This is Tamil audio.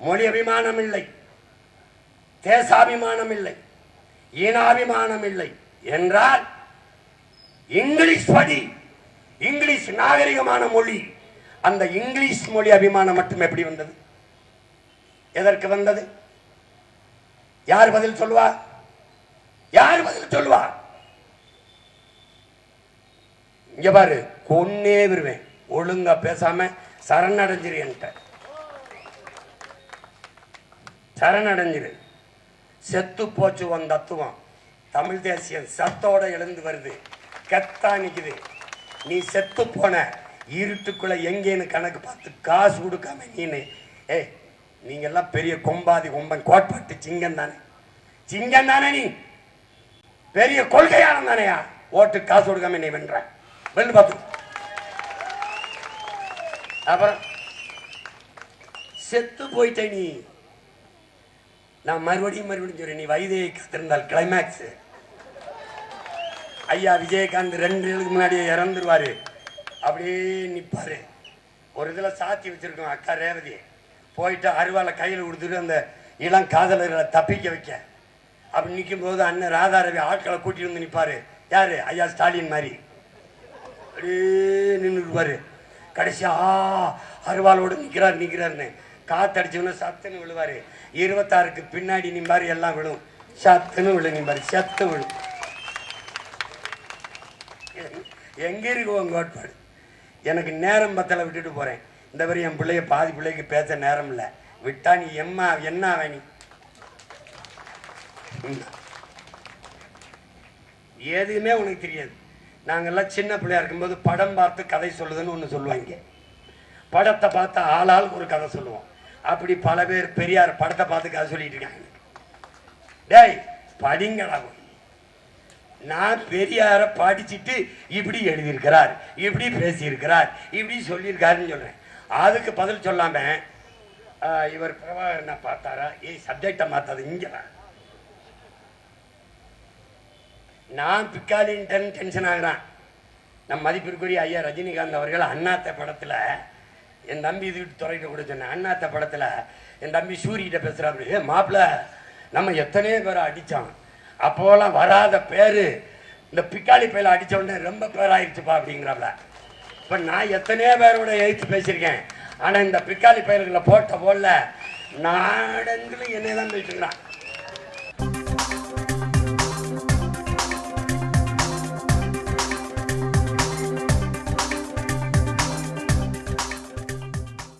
மொழி அபிமானம் இல்லை தேசாபிமானம் இல்லை ஈனாபிமானம் இல்லை என்றால் இங்கிலீஷ் படி இங்கிலீஷ் நாகரிகமான மொழி அந்த இங்கிலீஷ் மொழி அபிமானம் மட்டும் எப்படி வந்தது? எதற்கு வந்தது? யார் பதில் சொல்லுவா? யார் பதில் சொல்லுவா? இங்க பாரு கொன்னே விடுவேன் ஒழுங்கா பேசாம சரணடைஞ்சிரு சரணடைஞ்சிரு. செத்து போச்சு உன் தத்துவம். தமிழ் தேசியம் சத்தோட எழுந்து வருது. கத்தா நிக்குது. நீ செத்து போன இருட்டுக்குள்ள எங்கேன்னு கணக்கு பார்த்து காசு கொடுக்காம நீனு ஏய் நீங்க எல்லாம் பெரிய கொம்பாதி கொம்பன் கோட்பாட்டு சிங்கம் தானே. சிங்கம் தானே நீ. பெரிய கொள்கையாளன் தானேயா ஓட்டு காசு கொடுக்காம நீ வென்ற. வென்று பார்த்து. அப்புறம் செத்து போயிட்ட நீ. நான் மறுபடியும் மறுபடியும் சொல்றேன் நீ வைதையை காத்திருந்தால் கிளைமேக்ஸ் ஐயா விஜயகாந்த் ரெண்டு நாளுக்கு முன்னாடியே இறந்துருவாரு. அப்படியே நிற்பாரு ஒரு இதில் சாத்தி வச்சிருக்கோம் அக்கா ரேவதி. போயிட்டு அருவாலை கையில் கொடுத்துட்டு அந்த இளம் காதலர்களை தப்பிக்க வைக்க. அப்படி நிற்கும் போது அண்ணன் ராதாரவி ஆட்களை கூட்டிட்டு வந்து நிற்பாரு யாரு? ஐயா ஸ்டாலின் மாதிரி. அப்படியே நின்றுருப்பார் கடைசியா ஆ அருவாளோடு நிற்கிறார் நிற்கிறாருன்னு காத்தடிச்சவன சத்துன்னு விழுவாரு. இருபத்தாறுக்கு பின்னாடி நிம்பாரு எல்லாம் விழும். சத்துன்னு விழு நிம்பாரு சத்து விழும் எங்க இருக்கு உன் கோட்பாடு? எனக்கு நேரம் பத்தலை விட்டுட்டு போறேன். இந்த வரை என் பிள்ளைய பாதி பிள்ளைக்கு பேச நேரம் இல்லை. விட்டா நீ எம்மா என்ன வேணி எதுவுமே உனக்கு தெரியாது. நாங்கள்லாம் சின்ன பிள்ளையா இருக்கும்போது படம் பார்த்து கதை சொல்லுதுன்னு ஒன்று சொல்லுவாங்க. படத்தை பார்த்து ஆளாளுக்கு ஒரு கதை சொல்லுவோம். அப்படி பல பேர் பெரியார் படத்தை பார்த்து கதை சொல்லிட்டு இருக்காங்க. டேய் படிங்கடா போய். நான் பெரியார படிச்சுட்டு இப்படி எழுதியிருக்கிறார் இப்படி பேசியிருக்கிறார் இப்படி சொல்லியிருக்காருன்னு சொல்றேன். அதுக்கு பதில் சொல்லாம இவர் பிரபாகரனை பார்த்தாரா? ஏய் சப்ஜெக்டை மாத்தாது இங்க நான் பிக்காலின் டென்ஷன் ஆகிறான். நம் மதிப்பிற்குரிய ஐயா ரஜினிகாந்த் அவர்கள் அண்ணாத்த படத்தில் என் தம்பி இது விட்டு துறைக்க கூட சொன்னேன் அண்ணாத்த படத்தில் என் தம்பி சூரிகிட்ட பேசுகிறாப்பு ஏ மாப்பிள்ள நம்ம எத்தனையோ பேரை அடித்தான் அப்போலாம் வராத பேர் இந்த பிக்காளி பயில அடித்த உடனே ரொம்ப பேராயிருச்சுப்பா அப்படிங்கிறாப்ல. இப்போ நான் எத்தனையோ பேரோட எழுத்து பேசியிருக்கேன். ஆனால் இந்த பிக்காளி பயிர்களை போட்ட போல நாடங்களும் என்னை தான் போயிட்டுருக்கிறான்